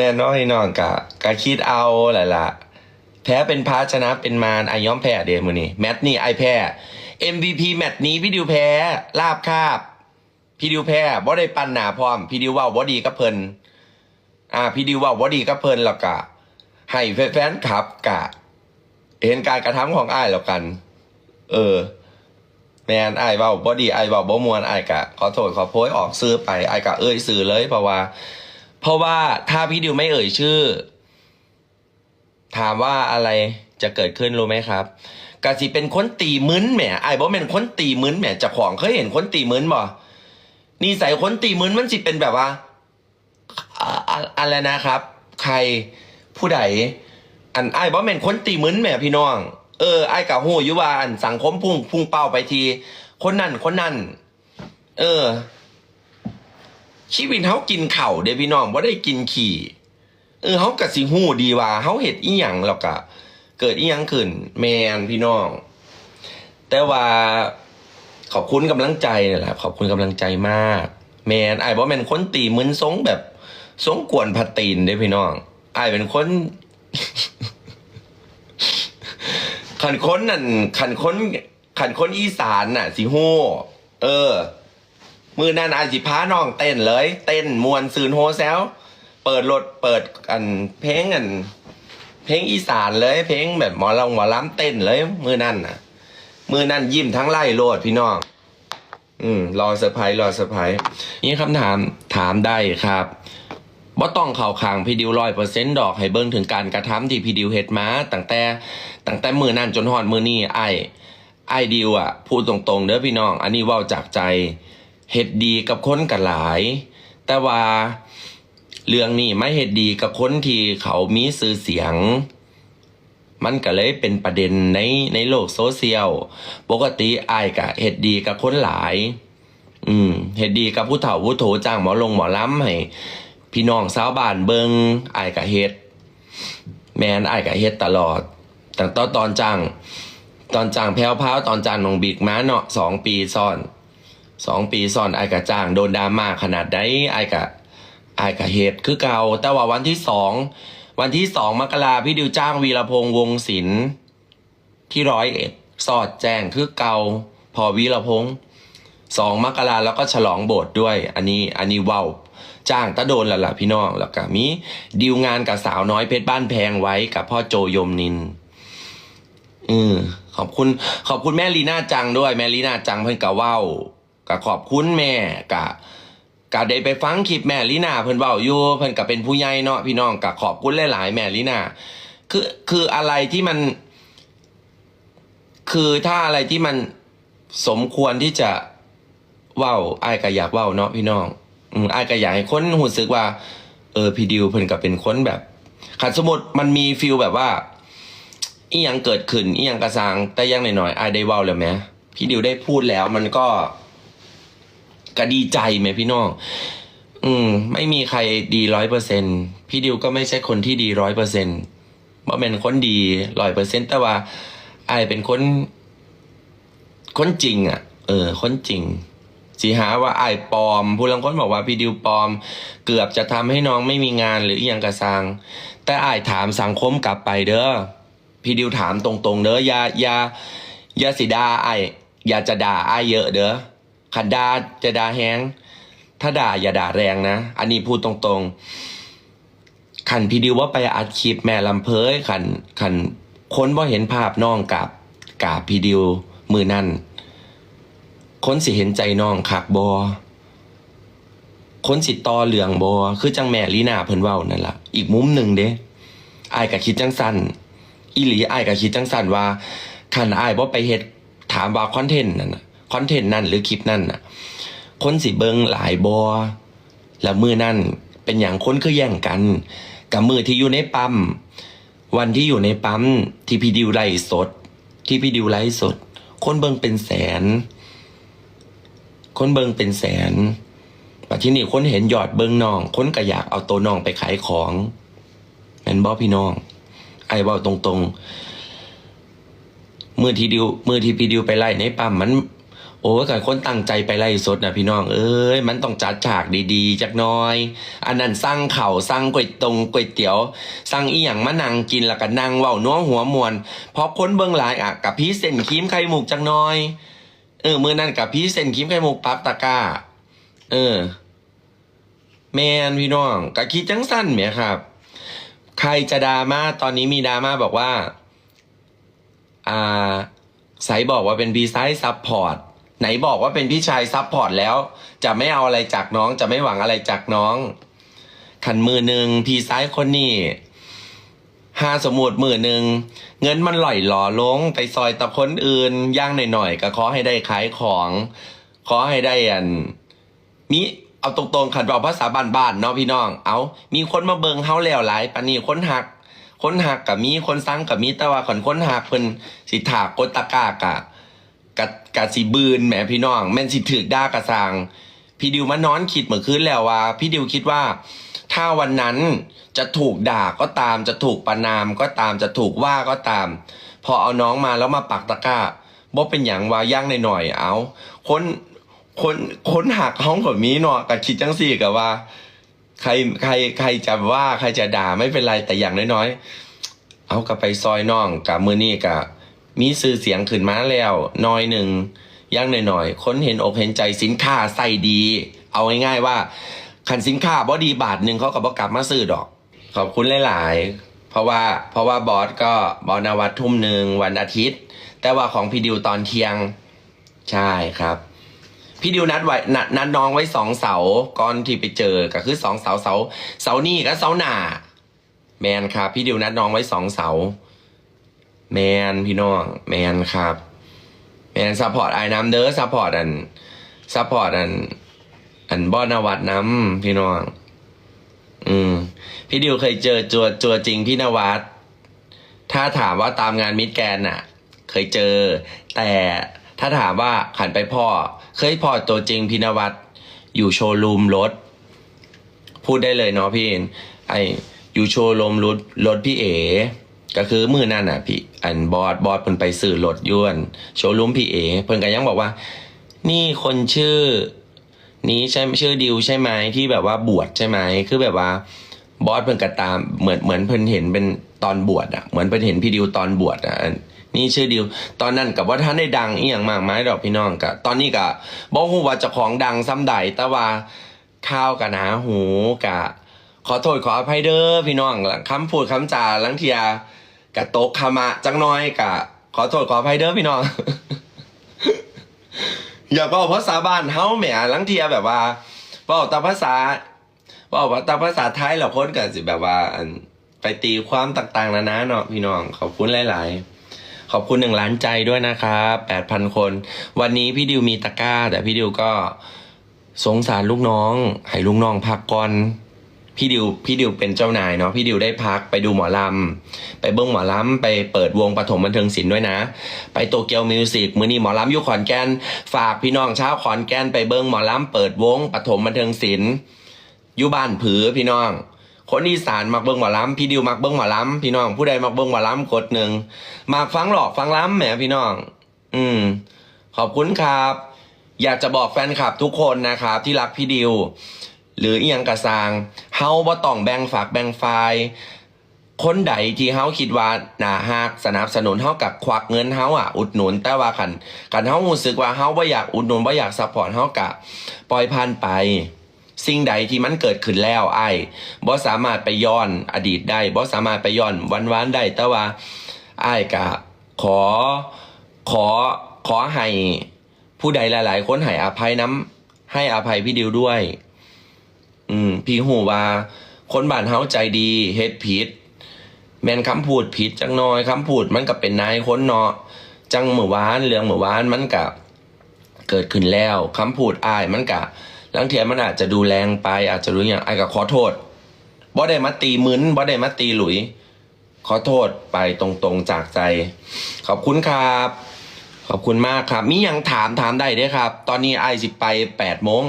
แน่น้อยน้องกะกะคิดเอาแหละละแพ้เป็นพาชนะเป็นมารไอย้อมแพ้เดมือนี่แมตช์นี่ไอแพ้ MVP แมตช์นี้พี่ดิวแพ้ลาบคาบพี่ดิวแพ้บ่ได้ปั้นหนาพร้อมพี่ดิวว่าบ่ดีกับเพิ่นอ่าพี่ดิวว่าบ่ดีกับเพิ่นแล้วกะให้แฟนๆขับกะ เห็นการกระทำของไอ้แล้วกัน เออแมนไอ้เบาบอดีไอ้ายเบาบ่มวนไอ้กะขอโทษขอโพยออกซื้อไปไอ้กะเอ่ยซื้อเลยเพราะว่า เพราะว่าถ้าพี่ดิวไม่เอ่ยชื่อ ถามว่าอะไรจะเกิดขึ้นรู้ไหมครับกะสิเป็นคนตีมึนแหมไอ้ายบ่เป็นคนตีมึนแหมจะของเคยเห็นคนตีมึนบ่นี่ใส่คนตีมึนมันสิเป็นแบบว่าอะไรนะครับ ใครผู้ใดอันไอ้ายบ่แม่นคนตีมึนแหมพี่น้อง เออไอ้กะฮู้อยู่ว่าอันสังคมพุ่งพุ่งเป้าไปที คนนั่นคนนั่น เออ ชีวิตเฮากินเข่าเด้พี่น้องบ่าได้กินขี่ เออเฮาก็สิฮู้ดีว่าเฮาเฮ็ดอีหยังแล้วก็เกิดอีหยังขึ้น แมนพี่น้อง แต่ว่าขอบคุณกำลังใจนี่แหละขอบคุณกำลังใจมาก แมนไอ้บ่แม่นคนตีมึนทรงแบบทรงกวนพัตีนเด้พี่น้องไอ้เป็นคนขันค้นนั่นขันค้นขันค้นอีสานน่ะสิฮู้เออ มือนั้นอาจิพาน้องเต้นเลย เต้นมวนซืนโฮแซวเปิดรถเปิดอันเพลงอัน เพลงอีสานเลย เพลงแบบหมอลงหมอล้ำเต้นเลย มือนั่นน่ะ มือนั่นยิ้มทั้งไล่โลดพี่น้อง อืมรอเซอร์ไพรส์รอเซอร์ไพรส์นี่คำถามถามได้ครับว่าต้องเข่าคางพี่ดิวร้อยเปอร์เซ็นต์ดอกให้เบิ้งถึงการกระทำที่พี่ดิวเฮ็ดมาตั้งแต่ตั้งแต่มือนั่นจนหอดมือนี่ไอไอดิวอะพูดตรงๆเด้อพี่น้อง อันนี้เว่าจากใจ เฮ็ดดีกับคนกันหลาย แต่ว่าเรื่องนี้ไม่เฮ็ดดีกับคนที่เขามีสื่อเสียง มันก็เลยเป็นประเด็นในในโลกโซเชียล ปกติอายกะเฮ็ดดีกับคนหลาย อืมเฮ็ดดีกับผู้เฒ่าผู้โถจ้างหมอลงหมอล้ำให้พี่น้องชาวบ้านเบิงอายกะเฮ็ดแมนอายกะเฮ็ดตลอดตั้งแต่ตอนจ้างตอนจ้างแพ้วพราวตอนจ้างน้องบิ๊กมาเนาะสองปีซ้อน สองปีซ้อนอายกะจ้างโดนดราม่าขนาดใดอายกะไอายกะเฮ็ดคือเก่าแต่ว่าวันที่สองวันที่สองมกราพี่ดิวจ้างวีรพงษ์วงศิลป์ที่ร้อยเอ็ดสอดแจ้งคือเก่าพอวีรพงษ์สองมกราแล้วก็ฉลองโบสถ์ด้วย อันนี้อันนี้ว้าจ้างตะโดนแล้วล่ะพี่น้องแล้วก็มีดีลงานกับสาวน้อยเพชรบ้านแพงไว้กับพ่อโจยมนินอืมขอบคุณ ขอบคุณแม่ลีน่าจังด้วย แม่ลีน่าจังเพิ่นกะเว้า ก็ขอบคุณแม่กะก็ได้ไปฟังคลิปแม่ลีน่าเพิ่นเว้าอยู่เพิ่นก็เป็นผู้ใหญ่เนาะพี่น้องก็ขอบคุณหลายๆแม่ลีน่าคือคืออะไรที่มัน คือถ้าอะไรที่มันสมควรที่จะเว้าอ้ายก็อยากเว้าเนาะพี่น้องอืมอ้ายก็อยากให้คนรู้สึกว่า เออพี่ดิวเพิ่นก็เป็นคนแบบขันสมมติมันมีฟิลแบบว่าอีหยังเกิดขึ้นอีหยังกระซังแต่ยังหน่อยๆอ้ายได้เว้าแล้วไหมพี่ดิวได้พูดแล้วมันก็ ก็ดีใจไหมพี่น้อง อืม ไม่มีใครดีร้อยเปอร์เซ็นพี่ดิวก็ไม่ใช่คนที่ดีร้อยเปอร์เซ็นว่าเป็นคนดีร้อยเปอร์เซ็นแต่ว่าไอเป็นคน คนจริง อะ เออ คนจริงสีหาว่าไอปลอม ผู้ลังคนบอกว่าพี่ดิวปลอม เกือบจะทำให้น้องไม่มีงานหรืออหยังกระซัง แต่ไอถามสังคมกลับไปเด้อพี่ดิวถามตรงๆเด้ออย่าอย่าอย่าสิดาไอยอย่าจะด่าไอเยอะเด้อ ขันด่าจะด่าแฮงถ้าด่าอย่าด่าแรงนะ อันนี้พูดตรงๆ ขันพี่ดิวว่าไปอัดคลิปแม่ลำเพยขันขันคนว่าเห็นภาพน้องกับกาบพี่ดิวมือนั่นคนสิเห็นใจน้องคักบอคนสิตอเหลืองบอคือจังแม่ลีนาเพิ่นเว้านั่นละอีกมุมหนึ่งเด้อายก็คิดจังสันอีหลีอายก็คิดจังสันว่าขันอายบ่ไปเฮ็ดถามว่าคอนเทนต์นั่นน่ะ คอนเทนต์นั่นหรือคลิปนั่นน่ะ คนสิเบิงหลายบอแล้วมือนั่นเป็นอย่างคนคือแย่งกัน กับมือที่อยู่ในปั๊มวันที่อยู่ในปั๊มที่พี่ดิวไลฟ์สด ที่พี่ดิวไลฟ์สด คนเบิงเป็นแสน คนเบิงเป็นแสนแต่ที่นี่คนเห็นยอดเบิงน้อง คนก็อยากเอาตัวน้องไปขายของแม่นบอพี่น้อง ไอ้บอตรงๆมือที่ดิวมือที่พี่ดิวไปไล่ในปั๊มมัน โอ้ยกันคนตั้งใจไปไล่สดนะพี่น้อง เอ้ย มันต้องจัดฉากดีๆ จักหน้อย อันนั้นสั่งเข่าวสั่งก๋วยตรงก๋วยเตี๋ยวสั่งอีหยังมานั่งกินแล้วก็นั่งเว้านัวหัวมวนเพราะคนเบื้องหลายอะกับพี่เส้นคีมไข่หมุกจักหน้อย เออมือนั่นกับพี่เส้นคีมไข่หมุกปั๊บตะก้า เออ แมนพี่น้องก็คิดจังสั้นไหมครับ ใครจะดราม่าตอนนี้มีดราม่าบอกว่า อ่าไซบอกว่าเป็นพี่ชายซับพอร์ต ไหนบอกว่าเป็นพี่ชายซับพอร์ตแล้ว จะไม่เอาอะไรจากน้องจะไม่หวังอะไรจากน้อง ขันมือหนึ่งพี่ซ้ายคนนี้ห้าสมุดมือหนึ่งเงินมันหล่อยหล่อลงไปซอยตะคนอื่นย่างหน่อยๆก็ขอให้ได้ขายของขอให้ได้อันมีเอาตรงๆขันบอกภาษาบ้านๆเนาะพี่น้อง เอามีคนมาเบิงเฮาแล้วหลายปานนี้คนหัก คนหักกับมีคนสั่งกับมีแต่ว่าขอนคนหักเพิ่นสิถากกตะกากะ กะกะสิบืนแหมพี่น้องแม่นสิถึกด่ากระสางพี่ดิวมานอนคิดเมื่อคืนแล้วว่า พี่ดิวคิดว่า ถ้าวันนั้นจะถูกด่าก็ตาม จะถูกประนามก็ตามจะถูกว่าก็ตาม พอเอาน้องมาแล้วมาปักตะกร้าบ่เป็นอย่างว่าย่างหน่อยๆเอาคนคนคนหักห้องแบบนี้เนาะกับคิดจังสี่กับว่า ใครใครใครจะว่าใครจะด่าไม่เป็นไรแต่อย่างน้อยๆเอากลับไปซอยน้องกับมือนี่กับ มีสื่อเสียงขึ้นมาแล้วน้อยหนึ่งย่างหน่อยๆ คนเห็นอกเห็นใจสินค้าใส่ดี เอาง่ายๆว่าขันสินค้าบอดีบาทหนึ่งเขาก็บอกกลับมาซื้อดอก ขอบคุณหลายๆ เพราะว่าเพราะว่าบอสก็บอสนวัตทุ่มหนึ่งวันอาทิตย์ แต่ว่าของพี่ดิวตอนเที่ยง ใช่ครับ พี่ดิวนัดไว้นัดนัดน้องไว้สองเสาก่อนที่ไปเจอก็คือสองเสาเสาเสานี่กับเสาหนาแมนครับ พี่ดิวนัดน้องไว้สองเสา แมนพี่น้องแมนครับ แมนซัพพอร์ตไอ้น้ำเด้อซัพพอร์ตอันซัพพอร์ตอัน อันบอนวัดน้ำพี่น้อง อืม พี่ดิวเคยเจอตัวตัวจริงพี่นวัดถ้าถามว่าตามงานมิดแกนน่ะ เคยเจอ แต่ถ้าถามว่าขันไปพ่อ เคยพ่อตัวจริงพี่นวัดอยู่โชว์รูมรถ พูดได้เลยเนาะพี่ไออยู่โชว์รูมรถรถพี่เอ ก็คือมือนั่นอะพี่อันบอสบอสเพิ่นไปสื่อรถยวนโชว์รูมพี่เอเพิ่นก็ยังบอกว่า นี่คนชื่อ นี้ใช่ชื่อดิวใช่ไหมที่แบบว่าบวชใช่ไหมคือแบบว่าบอสเพิ่นก็ตามเหมือนเหมือนเพิ่นเห็นเป็นตอนบวชอะเหมือนเพิ่นเห็นพี่ดิวตอนบวชอะนี่ชื่อดิว ตอนนั้นกับว่าท่านได้ดังอีหยังมากมายดอกพี่น้องกะตอนนี้กะบอกฮู้ว่าเจ้าของดังซ้ำใดแต่ว่าข้าวกะหนาหูกะ ขอโทษขออภัยเด้อพี่น้องคำพูดคำจาลังเทีย กะโตกขมะจังน้อยกะ ขอโทษขออภัยเด้อพี่น้อง อย่าบอกภาษาบ้านเฮาแหมลังเทียแบบว่าบอกตามภาษาบอกว่าตามภาษาไทยเราคนกันสิแบบว่าอันไปตีความต่างๆนานาเนาะพี่น้องขอบคุณหลาย ๆขอบคุณหนึ่งล้านใจด้วยนะครับแปดพันคน วันนี้พี่ดิวมีตะกร้า แต่พี่ดิวก็สงสารลูกน้อง ให้ลูกน้องพักก่อน พี่ดิวพี่ดิวเป็นเจ้านายเนาะพี่ดิวได้พักไปดูหมอลำไปเบิ้งหมอลำไปเปิดวงปฐมบันเทิงศิลป์ด้วยนะ ไปโตเกียวมิวสิกมือนี้หมอลำอยู่ขอนแก่นฝากพี่น้องชาวขอนแก่นไปเบิ้งหมอลำเปิดวงปฐมบันเทิงศิลป์อยู่บ้านผือพี่น้อง คนอีสานมักเบิ้งหมอลำพี่ดิวมักเบิ้งหมอลำพี่น้องผู้ใดมักเบิ้งหมอลำกดหนึ่งมักฟังหลอกฟังล้ำแหมพี่น้อง อืม ขอบคุณครับ อยากจะบอกแฟนคลับทุกคนนะครับที่รักพี่ดิว หรืออียังกระซางเฮาบ่ต้องแบ่งฝากแบ่งฝ่ายคนใดที่เฮาคิดว่าน่าฮักสนับสนุนเฮากับควักเงินเฮาอะอุดหนุน แต่ว่าคันคันเฮารู้สึกว่าเฮาบ่อยากอุดหนุนบ่อยากซัพพอร์ตเฮากะปล่อยผ่านไป สิ่งใดที่มันเกิดขึ้นแล้วไอ้บ่สามารถไปย้อนอดีตได้บ่สามารถไปย้อนวันวานได้แต่ว่าไอ้กะขอขอขอให้ผู้ใดหลาย ๆ คนให้อภัยน้ำให้อภัยพี่ดิวด้วย อืม พี่หูว่า คนบ้านเฮาใจดีเฮ็ดผิด แม่นคำพูดผิดจังน้อยคำพูดมันก็เป็นนายคนเนาะจังเมื่อวานเรื่องเมื่อวานมันก็เกิดขึ้นแล้วคำพูดอายมันก็ลังเทียมันอาจจะดูแรงไป อาจจะรู้อย่างไอ้ก็ขอโทษบ่ได้มาตีมึนบ่ได้มาตีหลุย ขอโทษไปตรงๆจากใจ ขอบคุณครับ ขอบคุณมากครับ มียังถามถามได้เด้อครับ ตอนนี้ไอสิไปแปดโมง